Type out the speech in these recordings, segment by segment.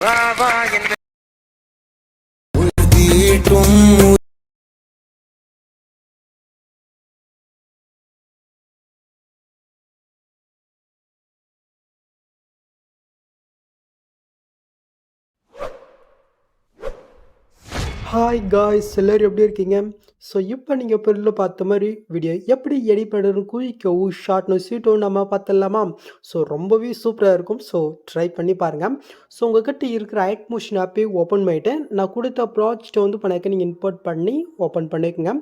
வா வா என் தீட்டும் hi guys எல்லோரும் எப்படி இருக்கீங்க ஸோ இப்போ நீங்கள் பொருளில் பார்த்த மாதிரி வீடியோ எப்படி எடிட் பண்ணுறது குயிக்கவும் ஷார்ட்னு ஸ்வீட்டும் நம்ம பார்த்துடலாமா? ஸோ ரொம்பவே சூப்பராக இருக்கும். ஸோ ட்ரை பண்ணி பாருங்கள் ஸோ உங்கள்கிட்ட இருக்கிற ஐட் மோஷன் ஆப்பே ஓப்பன் பண்ணிவிட்டு நான் கொடுத்த ப்ராஜெக்ட்டை வந்து பண்ணாக்க நீங்கள் இம்போர்ட் பண்ணி ஓப்பன் பண்ணிக்கோங்க.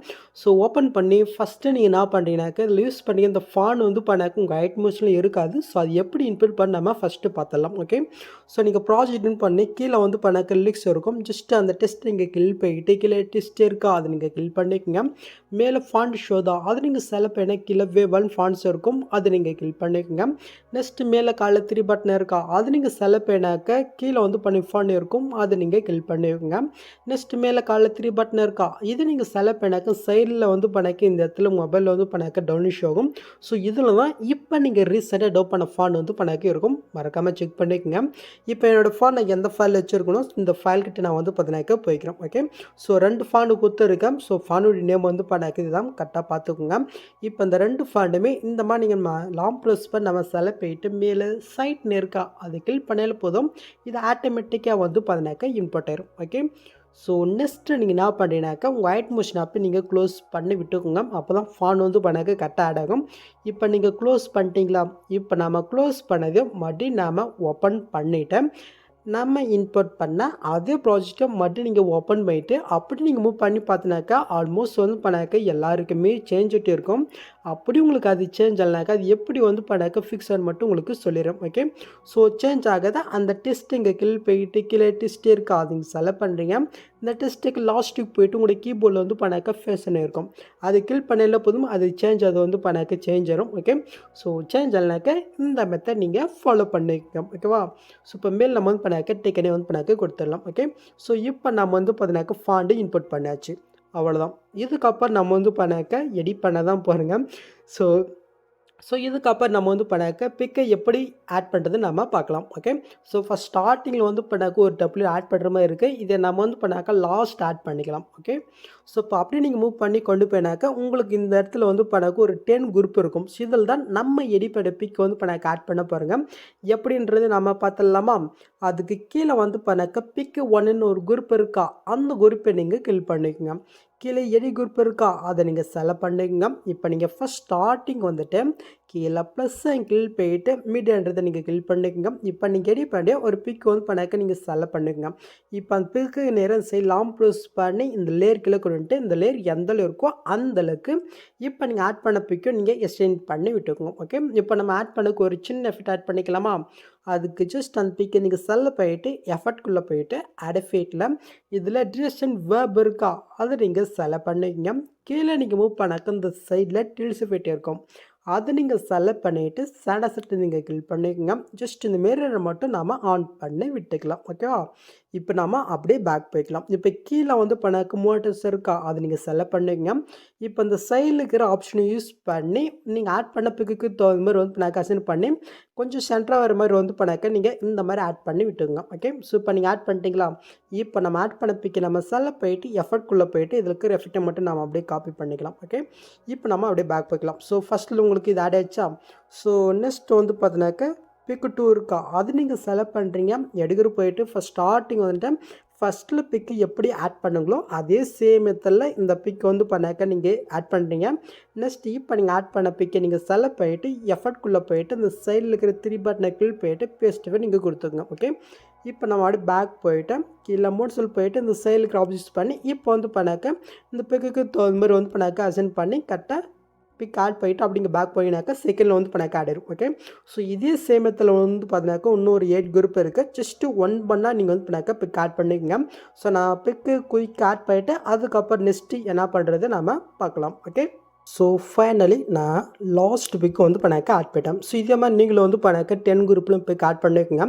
ஸோ ஓப்பன் பண்ணி ஃபஸ்ட்டு நீங்கள் என்ன பண்ணுறீங்கனாக்க இதில் யூஸ் பண்ணி அந்த ஃபான் வந்து பண்ணாக்க உங்கள் ஐட் மோஷனில் இருக்காது. ஸோ அது எப்படி இன்புட் பண்ண நம்ம ஃபஸ்ட்டு பார்த்துடலாம் ஓகே ஸோ நீங்கள் ப்ராஜெக்ட்னு பண்ணி கீழே வந்து பண்ணாக்க லிக்ஸ் இருக்கும். ஜஸ்ட் அந்த டெஸ்ட் நீங்கள் கில் போயிட்டு கீழே டெஸ்ட் இருக்கா அதை நீங்கள் கில் பண்ணிக்கோங்க. மேலே ஃபாண்ட் ஷோ தான். அது நீங்கள் செலக்ட் என கீழே வே ஒன் ஃபாண்ட்ஸ் இருக்கும். அது நீங்கள் கில் பண்ணிக்கோங்க. நெக்ஸ்ட் மேலே காலைல த்ரீ பட்டன் இருக்கா? அது நீங்கள் செலக்ட் பண்ணாக்க கீழே வந்து பண்ணி ஃபாண்ட் இருக்கும். அது நீங்கள் கில் பண்ணிக்கோங்க. நெக்ஸ்ட் மேலே காலைல த்ரீ பட்டன் இருக்கா? இது நீங்கள் செலக்ட் பண்ணாக்க சைடில் வந்து பண்ணாக்க இந்த இடத்துல மொபைலில் வந்து பண்ணாக்க டவுன்லிஷ் ஆகும். ஸோ இதில் தான் இப்போ நீங்கள் ரீசெண்டாக டவுன் பண்ண ஃபாண்ட் வந்து பண்ணாக்க இருக்கும். மறக்காமல் செக் பண்ணிக்கோங்க. இப்போ என்னோடய ஃபாண்ட் நான் எந்த ஃபைல் வச்சுருக்கணும் இந்த ஃபைல் கிட்டே நான் வந்து பார்த்தீங்கன்னாக்க போய்க்கிறேன். ஓகே ஸோ ரெண்டு ஃபாண்டு கொடுத்துருக்கேன் ஸோ ஃபானுடைய நேம் வந்து பண்ணாக்க இதுதான் கரெக்டாக பார்த்துக்கோங்க. இப்போ இந்த ரெண்டு ஃபாண்டுமே இந்த மாதிரி நீங்கள் லாங் ப்ரெஸ் பண்ணி நம்ம சில போயிட்டு மேலே சைட் நேர்க்கா அது கிளிக் பண்ணாலும் போதும். இது ஆட்டோமேட்டிக்காக வந்து பார்த்தினாக்கா இம்போர்ட் ஆயிரும். ஓகே ஸோ நெக்ஸ்ட்டு நீங்கள் என்ன பண்ணுறீங்கனாக்கா உங்கள் ஒயிட் மோஷன் ஆப்பை நீங்கள் க்ளோஸ் பண்ணி விட்டுக்கோங்க. அப்போ தான் ஃபான் வந்து பண்ணக்கு கரெக்டாக ஆட் ஆகும். இப்போ நீங்கள் க்ளோஸ் பண்ணிட்டீங்களா? இப்போ நம்ம க்ளோஸ் பண்ணதையும் மறுபடியும் நாம் ஓப்பன் பண்ணிவிட்டேன் நம்ம இன்புட் பண்ண அதே ப்ராஜெக்டை மட்டும் நீங்கள் ஓப்பன் பண்ணிவிட்டு அப்படி நீங்கள் மூவ் பண்ணி பார்த்தினாக்கா ஆல்மோஸ்ட் வந்து பண்ணாக்க எல்லாருக்குமே சேஞ்ச் ஆகிட்டு இருக்கும். அப்படி உங்களுக்கு அது சேஞ்ச் ஆகலனாக்கா அது எப்படி வந்து பண்ணாக்க ஃபிக்ஸ் மட்டும் உங்களுக்கு சொல்லிடுறோம் ஓகே ஸோ சேஞ்ச் ஆகாத அந்த டெஸ்ட் இங்கே கீழே போயிட்டு கீழே டெஸ்ட்டே இருக்கா அதுங்க செலக்ட் பண்ணுறீங்க இந்த டெஸ்ட்டுக்கு லாஸ்ட்டுக்கு போயிட்டு உங்களுடைய கீபோர்டில் வந்து பண்ணாக்க ஃபேஷன் இருக்கும். அது கில் பண்ணல போதும் அது சேஞ்ச் அது வந்து பண்ணாக்க சேஞ்ச் ஆகும் ஓகே ஸோ சேஞ்ச் ஆனாக்க இந்த மெத்தட் நீங்கள் ஃபாலோ பண்ணிக்க ஓகேவா ஸோ இப்போ மேல் நம்ம வந்து பண்ணாக்க டேக்கனே வந்து பண்ணாக்க கொடுத்துடலாம் ஓகே ஸோ இப்போ நம்ம வந்து பார்த்தினாக்க ஃபாண்டு இன்புட் பண்ணாச்சு அவ்வளோதான் இதுக்கப்புறம் நம்ம வந்து பண்ணாக்க எடிட் பண்ண தான் போகிறேங்க ஸோ ஸோ இதுக்கப்புறம் நம்ம வந்து பண்ணாக்க பிக்கை எப்படி ஆட் பண்ணுறது நம்ம பார்க்கலாம். ஓகே ஸோ ஃபஸ்ட் ஸ்டார்டிங்கில் வந்து பண்ணாக்க ஒரு டபுள்யூ ஆட் பண்ணுற மாதிரி இருக்குது இதை நம்ம வந்து பண்ணாக்க லாஸ்ட் ஆட் பண்ணிக்கலாம். ஓகே ஸோ இப்போ அப்படியே நீங்கள் மூவ் பண்ணி கொண்டு போயினாக்க உங்களுக்கு இந்த இடத்துல வந்து பண்ணாக்க ஒரு டென் குரூப் இருக்கும். ஸோ இதில் தான் நம்ம எடிப்பட பிக் வந்து பண்ணாக்க ஆட் பண்ண பாருங்கள் எப்படின்றது நம்ம பார்த்துடலாமா? அதுக்கு கீழே வந்து பண்ணாக்க பிக்கு ஒன்றுன்னு ஒரு குரூப் இருக்கா? அந்த குரூப்பை நீங்கள் கில் பண்ணிக்கோங்க. கீழே எடி குரூப் இருக்கா? அதை நீங்கள் செலக்ட் பண்ணுங்க. இப்போ நீங்கள் ஃபஸ்ட் ஸ்டார்டிங் வந்துட்டு கீழே ப்ளஸ் கில் போயிட்டு மீடியன்றதை நீங்கள் கில் பண்ணிக்கோங்க. இப்போ நீங்கள் எடி பண்ணி ஒரு பிக் வந்து பண்ணாக்க நீங்கள் செலக்ட் பண்ணுங்க இப்போ அந்த பிக்கு நேரம் சரி லாங் ப்ளூஸ் பண்ணி இந்த லேயர் கீழே கொண்டுட்டு இந்த லேயர் எந்த அளவு இருக்கோ அந்தளவுக்கு இப்போ நீங்கள் ஆட் பண்ண பிக்கும் நீங்கள் எக்ஸ்டெண்ட் பண்ணி விட்டுக்கோங்க. ஓகே இப்போ நம்ம ஆட் பண்ணக்கு ஒரு சின்ன எஃபெக்ட் ஆட் பண்ணிக்கலாமா? அதுக்கு ஜஸ்ட் அந்த பிக்கை நீங்கள் செல்ல போயிட்டு எஃபர்ட்குள்ளே போயிட்டு அடஃபேட்டில் இதில் டிரெக்ஷன் வேர்ப் இருக்கா? அதை நீங்கள் செலக்ட் பண்ணிக்கங்க. கீழே நீங்கள் மூவ் பண்ணாக்க இந்த சைடில் டில்சிஃபேட் இருக்கும். அதை நீங்கள் செலக்ட் பண்ணிவிட்டு சேடா செட்டு நீங்கள் கில் பண்ணிக்கோங்க. ஜஸ்ட் இந்த மிரரை மட்டும் நாம் ஆன் பண்ணி விட்டுக்கலாம் ஓகேவா இப்போ நாம் அப்படியே பேக் போய்க்கலாம். இப்போ கீழே வந்து பண்ணக்கு மோட்டர்ஸ் இருக்கா? அதை நீங்கள் செலக்ட் பண்ணிக்கோங்க. இப்போ இந்த சைடில் இருக்கிற ஆப்ஷனை யூஸ் பண்ணி நீங்கள் ஆட் பண்ண பிக்கு தகுந்த மாதிரி வந்து பண்ணாக்க அசைன் பண்ணி கொஞ்சம் சென்டராக வர மாதிரி வந்து பண்ணாக்க நீங்கள் இந்த மாதிரி ஆட் பண்ணி விட்டுங்க ஓகே ஸோ இப்போ நீங்கள் ஆட் பண்ணிட்டீங்களா? இப்போ நம்ம ஆட் பண்ண பிக்கு நம்ம செலக்ட் போயிட்டு எஃபர்ட்குள்ளே போயிட்டு இதில் இருக்கிற எஃபெக்ட்டை மட்டும் நம்ம அப்படியே காப்பி பண்ணிக்கலாம் ஓகே இப்போ நம்ம அப்படியே பேக் போய்க்கலாம். ஸோ ஃபஸ்ட்டில் உங்களுக்கு இது ஆட் ஆயிடுச்சா? ஸோ நெக்ஸ்ட் வந்து பார்த்தீங்கன்னாக்க பிக்கு டூ இருக்கா? அது நீங்கள் செலக்ட் பண்ணுறீங்க எடுக்கிற போயிட்டு ஃபஸ்ட் ஸ்டார்டிங் வந்துட்டு ஃபஸ்ட்டில் பிக்கு எப்படி ஆட் பண்ணுங்களோ அதே சேம் மெத்தடில் இந்த பிக் வந்து பண்ணாக்க நீங்கள் ஆட் பண்ணுறீங்க நெக்ஸ்ட் இப்போ நீங்கள் ஆட் பண்ண பிக்கை நீங்கள் செலக்ட் பண்ணிவிட்டு எஃபர்ட்குள்ளே போயிட்டு இந்த சைடில் இருக்கிற த்ரீ பட்டனை கிளிக் போயிட்டு பேஸ்ட்டு நீங்கள் கொடுத்துங்க ஓகே இப்போ நம்ம அப்படி பேக் போயிட்டு கீழே மோட்ஸில் போயிட்டு இந்த சைடுக்கு ஆப்ஜெக்ட்ஸ் பண்ணி இப்போ வந்து பண்ணாக்க இந்த பிக்குக்கு தகுந்த மாதிரி வந்து பண்ணாக்க அசைன் பண்ணி கரெக்டாக பிக் ஆட் போயிட்டு அப்படிங்க பேக் போயினாக்கா செகண்டில் வந்து பண்ணாக்க ஆட் இருக்கும் ஓகே ஸோ இதே சேமத்தில் வந்து பார்த்தீங்கன்னாக்கா இன்னொரு எயிட் குரூப் இருக்குது ஜஸ்ட்டு ஒன் பண்ணால் நீங்கள் வந்து பண்ணாக்கா பிக் ஆட் பண்ணிக்கோங்க. ஸோ நான் பிக்கு குயிக் ஆட் பண்ணிவிட்டு அதுக்கப்புறம் நெக்ஸ்ட்டு என்ன பண்ணுறது நம்ம பார்க்கலாம் ஓகே ஸோ ஃபைனலி நான் லாஸ்ட் பிக்கு வந்து பண்ணாக்க ஆட் போயிட்டேன் ஸோ இதே மாதிரி நீங்களும் வந்து பண்ணாக்க டென் குரூப்லையும் பிக் ஆட் பண்ணிக்கோங்க.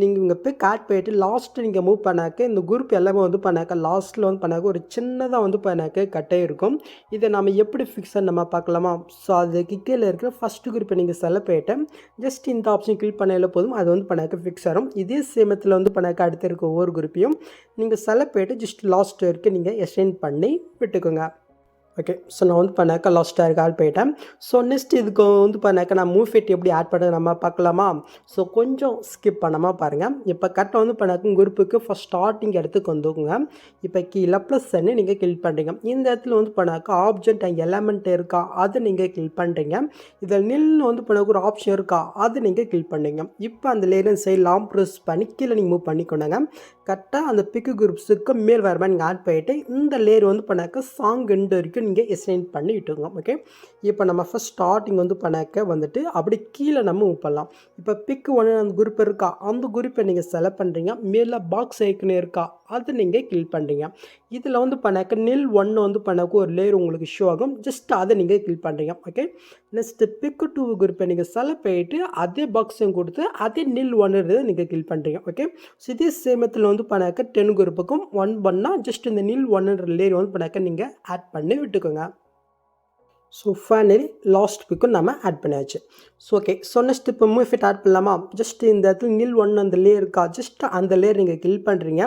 நீங்கள் இங்கே பிக் ஆட் போயிட்டு லாஸ்ட்டு நீங்கள் மூவ் பண்ணாக்க இந்த குரூப் எல்லாமே வந்து பண்ணாக்க லாஸ்ட்டில் வந்து பண்ணாக்க ஒரு சின்னதாக வந்து பண்ணாக்க கட்டே இருக்கும். இதை நம்ம எப்படி ஃபிக்ஸாக நம்ம பார்க்கலாமா? ஸோ அதுக்கு கீழே இருக்கிற ஃபஸ்ட்டு குரூப்பை நீங்கள் செலக்ட் போயிட்டேன் ஜஸ்ட் இந்த ஆப்ஷன் கிளிக் பண்ணால போதும் அது வந்து பண்ணாக்க ஃபிக்ஸ் ஆகும் இதே சேமத்தில் வந்து பண்ணாக்க அடுத்து இருக்க ஒவ்வொரு குரூப்பையும் நீங்கள் செலக்ட் போயிட்டு ஜஸ்ட் லாஸ்ட் வரைக்கும் நீங்கள் எக்ஸ்டெண்ட் பண்ணி விட்டுக்கோங்க. ஓகே ஸோ நான் வந்து பண்ணாக்க லாஸ்ட்டாக இருக்க ஆட் போயிட்டேன். ஸோ நெக்ஸ்ட் இதுக்கு வந்து பண்ணாக்க நான் மூவ் ஃபிட் எப்படி ஆட் பண்ண நம்ம பார்க்கலாமா? ஸோ கொஞ்சம் ஸ்கிப் பண்ணாமல் பாருங்கள் இப்போ கரெக்டாக வந்து பண்ணாக்க குரூப்புக்கு ஃபஸ்ட் ஸ்டார்டிங் இடத்துக்கு வந்துக்குங்க. இப்போ கீழே ப்ளஸ் அண்ணு நீங்கள் கிளிக் பண்ணுறீங்க இந்த இடத்துல வந்து பண்ணாக்க ஆப்ஜெக்ட் அண்ட் எலமெண்ட் இருக்கா? அது நீங்கள் கிளிக் பண்ணுறீங்க இதில் நில்னு வந்து பண்ணாக்க ஒரு ஆப்ஷன் இருக்கா? அது நீங்கள் கிளிக் பண்ணுறீங்க இப்போ அந்த லேரன் சைடு லாங் ப்ரெஸ் பண்ணி கீழே நீங்கள் மூவ் பண்ணிக்கொண்டாங்க கரெக்டாக அந்த பிக்கு குரூப்ஸுக்கு மேல் வர மாதிரி நீங்கள் ஆட் பண்ணிவிட்டு இந்த லேயர் வந்து பண்ணாக்க சாங் எண்டு வரைக்கும் இங்கே எக்ஸ்டெண்ட் பண்ணி விட்டுருங்க ஓகே இப்போ நம்ம ஃபஸ்ட் ஸ்டார்டிங் வந்து பண்ணாக்க வந்துட்டு அப்படி கீழே நம்ம மூவ் பண்ணலாம். இப்போ பிக்கு ஒன்று அந்த குரூப் இருக்கா? அந்த குரூப்பை நீங்கள் செலக்ட் பண்ணுறீங்க மேலே பாக்ஸ் ஐக்கன் இருக்கா? அது நீங்கள் கிளிக் பண்ணுறீங்க இதில் வந்து பண்ணாக்க நெல் ஒன்று வந்து பண்ணாக்க ஒரு லேயர் உங்களுக்கு ஷோ ஆகும். ஜஸ்ட் அதை நீங்கள் கிளிக் பண்ணுறீங்க ஓகே நெக்ஸ்ட்டு பிக்கு டூ குரூப்பை நீங்கள் செலக்ட் போயிட்டு அதே பாக்ஸையும் கொடுத்து அதே நெல் ஒன்றுன்றதை நீங்கள் கிளிக் பண்ணுறீங்க ஓகே ஸோ இதே சேமத்தில் வந்து பண்ணாக்க டென் குரூப்புக்கும் ஒன் பண்ணால் ஜஸ்ட் இந்த நில் ஒன்றுன்ற லேயர் வந்து பண்ணாக்க நீங்கள் ஆட் பண்ணி விட்டுக்கோங்க. ஸோ ஃபைனலி லாஸ்ட் பிக்கும் நம்ம ஆட் பண்ணியாச்சு. ஸோ ஓகே ஸோ நெக்ஸ்ட் இப்போ மூவ் ஃபிட் ஆட் பண்ணலாமா? ஜஸ்ட் இந்த இடத்துல நில் ஒன்று அந்த லேயர் இருக்கா? ஜஸ்ட் அந்த லேயர் நீங்கள் கில் பண்ணுறீங்க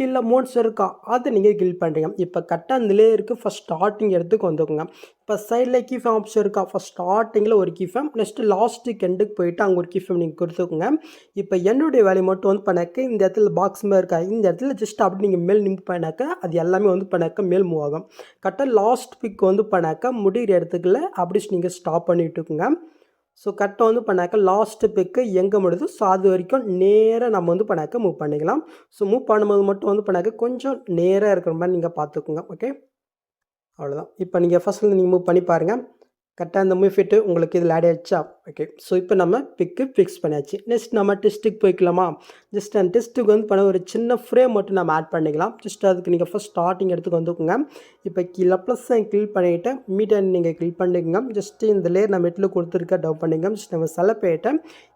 கீழே மோட்ஸ் இருக்கா? அதை நீங்கள் கில் பண்ணுறீங்க இப்போ கரெக்டாக அந்த லேயருக்கு ஃபஸ்ட் ஸ்டார்டிங் இடத்துக்கு வந்துக்கோங்க இப்போ சைடில் கீஃபேம் ஆப்ஷன் இருக்கா? ஃபஸ்ட் ஸ்டார்டிங்கில் ஒரு கீஃபேம் நெக்ஸ்ட்டு லாஸ்ட்டுக்கு எண்டுக்கு போயிட்டு அங்கே ஒரு கீஃபேம் நீங்கள் கொடுத்துக்கோங்க. இப்போ என்னுடைய வேலையை மட்டும் வந்து பண்ணாக்க இந்த இடத்துல பாக்ஸ் மாதிரி இருக்கா? இந்த இடத்துல ஜஸ்ட் அப்படி நீங்கள் மேல் நிம்பு பண்ணாக்க அது எல்லாமே வந்து பண்ணாக்க மேல் மூவ் ஆகும். கரெக்டாக லாஸ்ட் பிக் வந்து பண்ணாக்க முடிகிற இடத்துக்குள்ள அப்படி நீங்கள் ஸ்டாப் பண்ணிட்டுருக்குங்க ஸோ கரெக்டாக வந்து பண்ணாக்க லாஸ்ட்டு பிக்கு எங்கே முடியுது ஸோ அது வரைக்கும் நேராக நம்ம வந்து பண்ணாக்க மூவ் பண்ணிக்கலாம். ஸோ மூவ் பண்ணும்போது மட்டும் வந்து பண்ணாக்க கொஞ்சம் நேராக இருக்கிற மாதிரி நீங்கள் பார்த்துக்குங்க ஓகே அவ்வளோதான் இப்போ நீங்கள் ஃபஸ்ட்டில் நீங்கள் மூவ் பண்ணி பாருங்கள் கரெக்டாக அந்த மூவ் ஃபிட்டு உங்களுக்கு இதில் ஆட் ஆயிடுச்சா? ஓகே ஸோ இப்போ நம்ம பிக்கு ஃபிக்ஸ் பண்ணியாச்சு. நெக்ஸ்ட் நம்ம டெஸ்ட்டுக்கு போய்க்கலாமா? ஜஸ்ட் அந்த டெஸ்ட்டுக்கு வந்து பண்ண ஒரு சின்ன ஃப்ரேம் மட்டும் நம்ம ஆட் பண்ணிக்கலாம். ஜஸ்ட் அதுக்கு நீங்கள் ஃபஸ்ட் ஸ்டார்டிங் எடுத்துக்கு வந்துக்கோங்க. இப்போ கீழே ப்ளஸ் கிளிக் பண்ணிவிட்டு மீட்டர் நீங்கள் கிளிக் பண்ணிக்கோங்க. ஜஸ்ட்டு இந்த லேயர் நம்ம எட்டில் கொடுத்துருக்க டவுட் பண்ணிக்கோங்க. ஜஸ்ட் நம்ம செலப்பேட்டை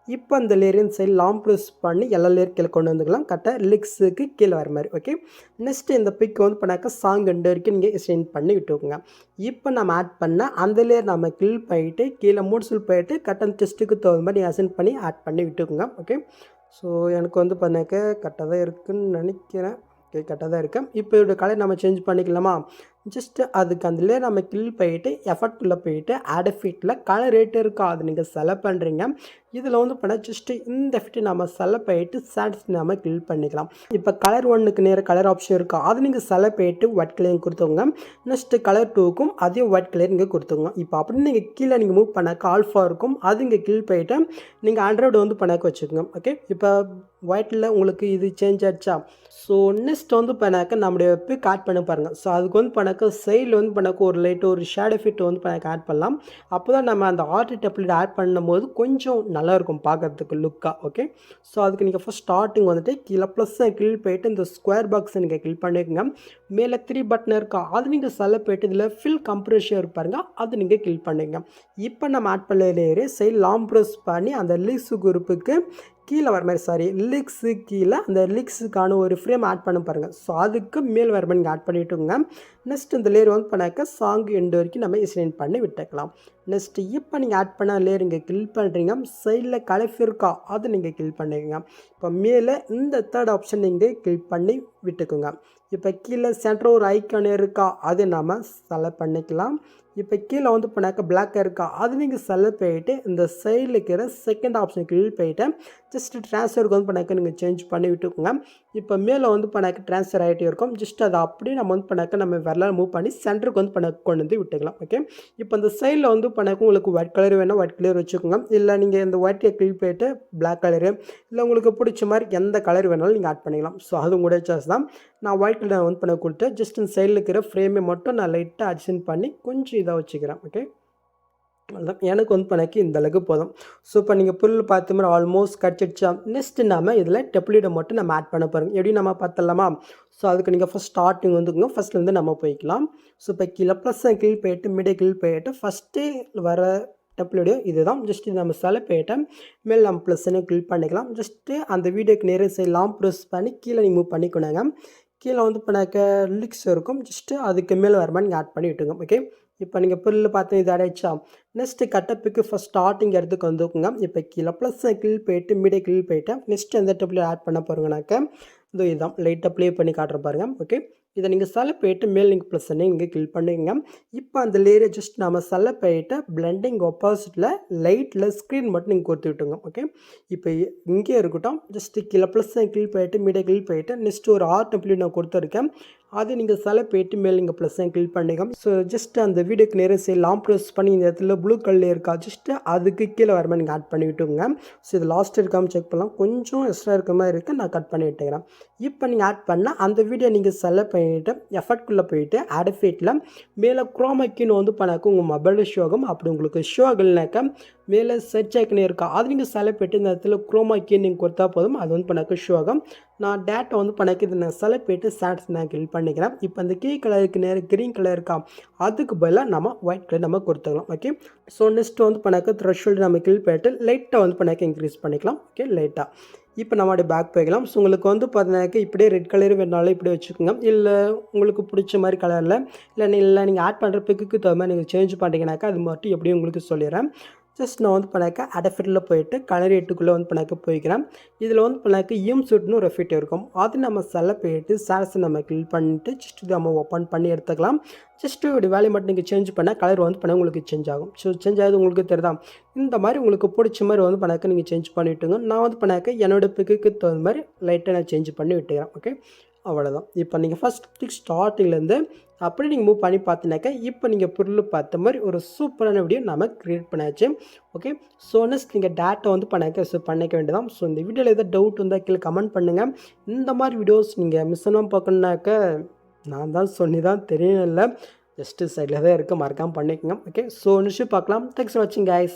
இப்போ அந்த லேயரின் சைடு லாங் ப்ரூஸ் பண்ணி எல்லா லேயர் கீழே கொண்டு வந்துக்கலாம். கரெக்டாக லிக்ஸுக்கு கீழே வர மாதிரி ஓகே நெக்ஸ்ட்டு இந்த பிக் வந்து பண்ணாக்க சாங் ரெண்டு வரைக்கும் நீங்கள் எக்ஸ்டெண்ட் பண்ணி விட்டுக்கோங்க. இப்போ நம்ம ஆட் பண்ண அந்த லேயர் நம்ம கில் பண்ணிவிட்டு கீழே மூட்ஸில் போயிட்டு கரெக்டாக டெஸ்ட்டுக்கு தகுந்த மாதிரி அசென்ட் பண்ணி ஆட் பண்ணி விட்டுக்கோங்க ஓகே ஸோ எனக்கு வந்து பண்ணாக்க கரெக்டாக தான் இருக்குதுன்னு நினைக்கிறேன். ஓகே கரெக்டாக தான் இருக்கேன் இப்போ இதோட கலர் நம்ம சேஞ்ச் பண்ணிக்கலாமா? ஜஸ்ட்டு அதுக்கு அதில் நம்ம கில் போயிட்டு எஃபர்ட்குள்ளே போயிட்டு ஆட் ஃபீட்டில் கலர் ரேட்டு இருக்கா அது நீங்கள் செலக்ட் பண்ணுறீங்க இதில் வந்து பண்ண ஜஸ்ட்டு இந்த ஃபிட்டு நம்ம செலக்ட் பண்ணிட்டு சாட்ஸ் நம்ம கில் பண்ணிக்கலாம். இப்போ கலர் ஒன்றுக்கு நேர கலர் ஆப்ஷன் இருக்கா? அது நீங்கள் செலக்ட் போயிட்டு ஒயிட் கலர் கொடுத்துங்க நெக்ஸ்ட்டு கலர் டூக்கும் அதே ஒயிட் கலர் நீங்கள் கொடுத்துங்க இப்போ அப்படின்னு நீங்கள் கீழே நீங்கள் மூவ் பண்ணாக்க கால்ஃபா இருக்கும். அது இங்கே கில் போயிட்டு நீங்கள் ஆண்ட்ராய்டு வந்து பண்ணாக்க வச்சுக்கோங்க. ஓகே இப்போ ஒயிட்டில் உங்களுக்கு இது சேஞ்ச் ஆச்சா ஸோ நெக்ஸ்ட் வந்து பண்ணாக்க நம்முடைய பிக் ஆட் பண்ண பாருங்கள் ஸோ அதுக்கு வந்து பண்ணாக்க சைடில் வந்து பண்ணாக்க ஒரு லைட்டு ஒரு ஷேடோ ஃபிட் வந்து பண்ணாக்க ஆட் பண்ணலாம். அப்போ தான் நம்ம அந்த ஆர்ட் டெப்லெட் ஆட் பண்ணும்போது கொஞ்சம் நல்லாயிருக்கும் பார்க்குறதுக்கு லுக்காக ஓகே ஸோ அதுக்கு நீங்கள் ஃபஸ்ட் ஸ்டார்டிங் வந்துட்டு கீழே ப்ளஸ் கிளில் போயிட்டு இந்த ஸ்கொயர் பாக்ஸை நீங்கள் கிளிக் பண்ணிக்கோங்க. மேலே த்ரீ பட்டன் இருக்கா அது நீங்கள் செல்ல போயிட்டு இதில் ஃபில் கம்ப்ரெஷர் இருப்பாருங்க அது நீங்கள் கிளிக் பண்ணிக்கோங்க. இப்போ நம்ம ஆட் பண்ண லேயரு சைட் லாங் ப்ரெஸ் பண்ணி அந்த லீஸு குரூப்புக்கு கீழே வர மாதிரி சாரி லிக்ஸு கீழே அந்த லிக்ஸுக்கான ஒரு ஃப்ரேம் ஆட் பண்ண பாருங்கள் ஸோ அதுக்கு மேல் வர மாதிரி நீங்கள் ஆட் பண்ணிவிட்டுங்க நெக்ஸ்ட் இந்த லேயர் வந்து பண்ணாக்க சாங் எண்டு வரைக்கும் நம்ம எக்ஸ்டெண்ட் பண்ணி விட்டுக்கலாம். நெக்ஸ்ட்டு இப்போ நீங்கள் ஆட் பண்ண லேயர் இங்கே கில் பண்ணுறீங்க சைடில் கலஃப் இருக்கா அதை நீங்கள் கில் பண்ணிக்கோங்க. இப்போ மேலே இந்த தேர்ட் ஆப்ஷன் நீங்கள் கிளிக் பண்ணி விட்டுக்குங்க. இப்போ கீழே சென்டர் ஒரு ஐக்கான் இருக்கா அது நம்ம செலக்ட் பண்ணிக்கலாம். இப்போ கீழே வந்து பண்ணாக்க பிளாக் இருக்கா அது நீங்கள் செலக்ட் போயிட்டு இந்த சைடில் இருக்கிற செகண்ட் ஆப்ஷன் கிளிக் போயிட்டு ஜஸ்ட் ட்ரான்ஸ்ஃபருக்கு வந்து பண்ணாக்க நீங்கள் சேஞ்ச் பண்ணி விட்டுக்கோங்க. இப்போ மேலே வந்து பண்ணாக்க ட்ரான்ஸ்ஃபர் ஆகிட்டே இருக்கும். ஜஸ்ட் அதை அப்படியே நம்ம வந்து பண்ணாக்க நம்ம வரல மூவ் பண்ணி சென்டருக்கு வந்து பண்ண கொண்டு வந்து விட்டுக்கலாம். ஓகே இப்போ இந்த சைடில் வந்து பண்ணாக்க உங்களுக்கு ஒயிட் கலர் வேணால் ஒயிட் கலர் வச்சுக்கோங்க. இல்லை நீங்கள் இந்த ஒயிட்டை கிளிக் போயிட்டு பிளாக் கலரு இல்லை உங்களுக்கு பிடிச்ச மாதிரி எந்த கலர் வேணாலும் நீங்கள் ஆட் பண்ணிக்கலாம். ஸோ அது உங்களுடைய சாய்ஸ் தான். நான் ஒயிட் கலர் ஒன் பண்ண கொடுத்து ஜஸ்ட் இந்த சைடில் இருக்கிற ஃப்ரேமை மட்டும் நான் லைட்டாக அட்ஜஸ்ட் பண்ணி கொஞ்சம் இதாக வச்சுக்கிறேன். ஓகே அவ்வளோதான் எனக்கு வந்து பண்ணக்கு இந்த அளவுக்கு போதும். ஸோ இப்போ நீங்கள் புல் பார்த்த மாதிரி ஆல்மோஸ்ட் கடிச்சிடுச்சா நெக்ஸ்ட் நம்ம இதில் டெப்ளீடை மட்டும் நம்ம ஆட் பண்ண போகிறோம் எப்படி நம்ம பார்த்தலாமா ஸோ அதுக்கு நீங்கள் ஃபஸ்ட் ஸ்டார்டிங் வந்துக்கோங்க ஃபஸ்ட்லேருந்து நம்ம போய்க்கலாம். ஸோ இப்போ கீழே ப்ளஸ் கீழ் போயிட்டு மிடே கீழ் போயிட்டு ஃபஸ்ட்டு வர டப்ளியூடியோ இதுதான். ஜஸ்ட் நம்ம செல போயிட்டு மேல் நம்ம ப்ளஸ்ன்னு கிளிக் பண்ணிக்கலாம். ஜஸ்ட்டு அந்த வீடியோக்கு நேரே செய்யலாம் ப்ரெஸ் பண்ணி கீழே நீங்கள் மூவ் பண்ணிக்கணுங்க. கீழே வந்து பண்ணாக்க லிக்ஸ் இருக்கும். ஜஸ்ட்டு அதுக்கு மேலே வர மாதிரி நீங்கள் ஆட் பண்ணி விட்டுங்க ஓகே இப்போ நீங்கள் பொருள் பார்த்து இது அடைச்சா நெக்ஸ்ட்டு கட்டப்புக்கு ஃபஸ்ட் ஸ்டார்டிங் இடத்துக்கு வந்துக்குங்க. இப்போ கீழே ப்ளஸ் கிளில் போயிட்டு மீடிய கிளில் போயிட்டு நெக்ஸ்ட் எந்த டப்ளியூ ஆட் பண்ண போகிறோங்கனாக்க இதோ இதுதான். லைட்டாக ப்ளே பண்ணி காட்டுற பாருங்க. ஓகே இதை நீங்கள் செலப் போயிட்டு மேல் லிங்க் ப்ளஸ் நீங்கள் கிளிக் பண்ணுங்க இப்போ அந்த லேயரை ஜஸ்ட் நம்ம செலப் போயிட்டு பிளண்டிங் ஆப்போசிட்டில் லைட்டில் ஸ்க்ரீன் மட்டும் நீங்கள் கொடுத்து விட்டுங்க ஓகே இப்போ இங்கே இருக்கட்டும். ஜஸ்ட் கீழே ப்ளஸ் கிளிக் போயிட்டு மீடியா கிளிக் போயிட்டு நெக்ஸ்ட் ஒரு ஆர்ட் டபிள்யூ நான் கொடுத்துருக்கேன். அது நீங்கள் செல போயிட்டு மேல் நீங்கள் ப்ளஸ் கிளிக் பண்ணிங்க ஸோ ஜஸ்ட் அந்த வீடியோக்கு நேரம் சரி லாங் ப்ரெஸ் பண்ணி இந்த இடத்துல ப்ளூ கலர் இருக்கா ஜஸ்ட் அதுக்கு கீழே வர மாதிரி நீங்கள் ஆட் பண்ணி விட்டுங்க ஸோ இது லாஸ்ட் இருக்காமல் செக் பண்ணலாம். கொஞ்சம் எக்ஸ்ட்ரா இருக்க மாதிரி இருக்குது நான் கட் பண்ணி விட்டுக்கிறேன். இப்போ நீங்கள் ஆட் பண்ணால் அந்த வீடியோ நீங்கள் செலக்ட் பண்ணிவிட்டு எஃபர்ட்குள்ளே போயிட்டு அடஃபேட்டில் மேலே குரோமக்கின்னு வந்து பண்ணாக்க உங்கள் மொபைலில் ஷோ ஆகும். அப்படி உங்களுக்கு ஷோ ஆகலைனாக்கா மேலே சர்ச் ஆக்கினே இருக்கா அது நீங்கள் செலக்ட் பண்ணிட்டு இந்த இடத்துல குரோமாக்கின்னு நீங்கள் கொடுத்தா போதும் அது வந்து பண்ணாக்க ஷோ ஆகும். நான் டேட்டா வந்து பண்ணிக்கிறது நான் செலக்ட் பண்ணிட்டு சாட்ஸ் நான் கிளிக் பண்ணிக்கிறேன். இப்போ அந்த கீ கலருக்கு நேர் க்ரீன் கலர் இருக்கா? அதுக்கு பதிலாக நம்ம ஒயிட் கலர் நம்ம கொடுத்துக்கலாம். ஓகே ஸோ நெக்ஸ்ட் வந்து பண்ணாக்க த்ரெஷ்ஹோல்டு நம்ம கிளிக் போயிட்டு லைட்டாக வந்து பண்ணாக்க இன்க்ரீஸ் பண்ணிக்கலாம். ஓகே லைட்டாக இப்போ நம்மளுடைய பேக் போய்க்கலாம். ஸோ உங்களுக்கு வந்து பார்த்தீங்கன்னாக்க இப்படியே ரெட் கலர் வேணாலும் இப்படி வச்சுக்கோங்க. இல்லை உங்களுக்கு பிடிச்ச மாதிரி கலரில் இல்லை இல்லை நீங்கள் ஆட் பண்ணுற பிக்குக்கு தகுந்த மாதிரி நீங்கள் சேஞ்ச் பண்ணிட்டீங்கனாக்கா அது மட்டும் எப்படியும் உங்களுக்கு சொல்லிடுறேன். ஜஸ்ட் நான் வந்து பண்ணாக்க அடஃபிட்டில் போயிட்டு கலர் எட்டுக்குள்ளே வந்து பண்ணாக்க போய்க்கிறேன். இதில் வந்து பண்ணாக்க இஎம் சூட்னு ஒரு எஃபெக்ட் இருக்கும். அது நம்ம செல்ல போயிட்டு சாரஸை நம்ம கிளிக் பண்ணிட்டு ஜஸ்ட் இது நம்ம ஓப்பன் பண்ணி எடுத்துக்கலாம். ஜஸ்ட்டு இப்படி வேலையை மட்டும் நீங்கள் சேஞ்ச் பண்ணால் கலர் வந்து பண்ண உங்களுக்கு சேஞ்ச் ஆகும். ஸோ சேஞ்ச் ஆகுது உங்களுக்கு தெரியுதா? இந்த மாதிரி உங்களுக்கு பிடிச்ச மாதிரி வந்து பண்ணாக்க நீங்கள் சேஞ்ச் பண்ணிவிட்டுங்க நான் வந்து பண்ணாக்க என்னோட பிக்குக்கு தகுந்த மாதிரி லைட்டாக நான் சேஞ்ச் பண்ணி விட்டுக்கிறேன். ஓகே அவ்வளோதான் இப்போ நீங்கள் ஃபஸ்ட் ஸ்டார்டிங்லேருந்து அப்படி நீங்கள் மூவ் பண்ணி பார்த்தினாக்கா இப்போ நீங்கள் பொருள் பார்த்த மாதிரி ஒரு சூப்பரான வீடியோ நம்ம க்ரியேட் பண்ணியாச்சு ஓகே ஸோ நெக்ஸ்ட் நீங்கள் டேட்டா வந்து பண்ணாக்க ஸோ பண்ணிக்க வேண்டியதான் ஸோ இந்த வீடியோவில் எதாவது டவுட் இருந்தால் கீழே கமெண்ட் பண்ணுங்கள் இந்த மாதிரி வீடியோஸ் நீங்கள் மிஸ் பண்ணாமல் பார்க்கணுனாக்க நான் தான் சொல்லி தான் தெரியல ஜஸ்ட்டு சைடில் தான் இருக்க மறக்காமல் பண்ணிக்கோங்க. ஓகே ஸோ நிஷு பார்க்கலாம். தேங்க்ஸ் ஃபார் வாட்சிங் கைஸ்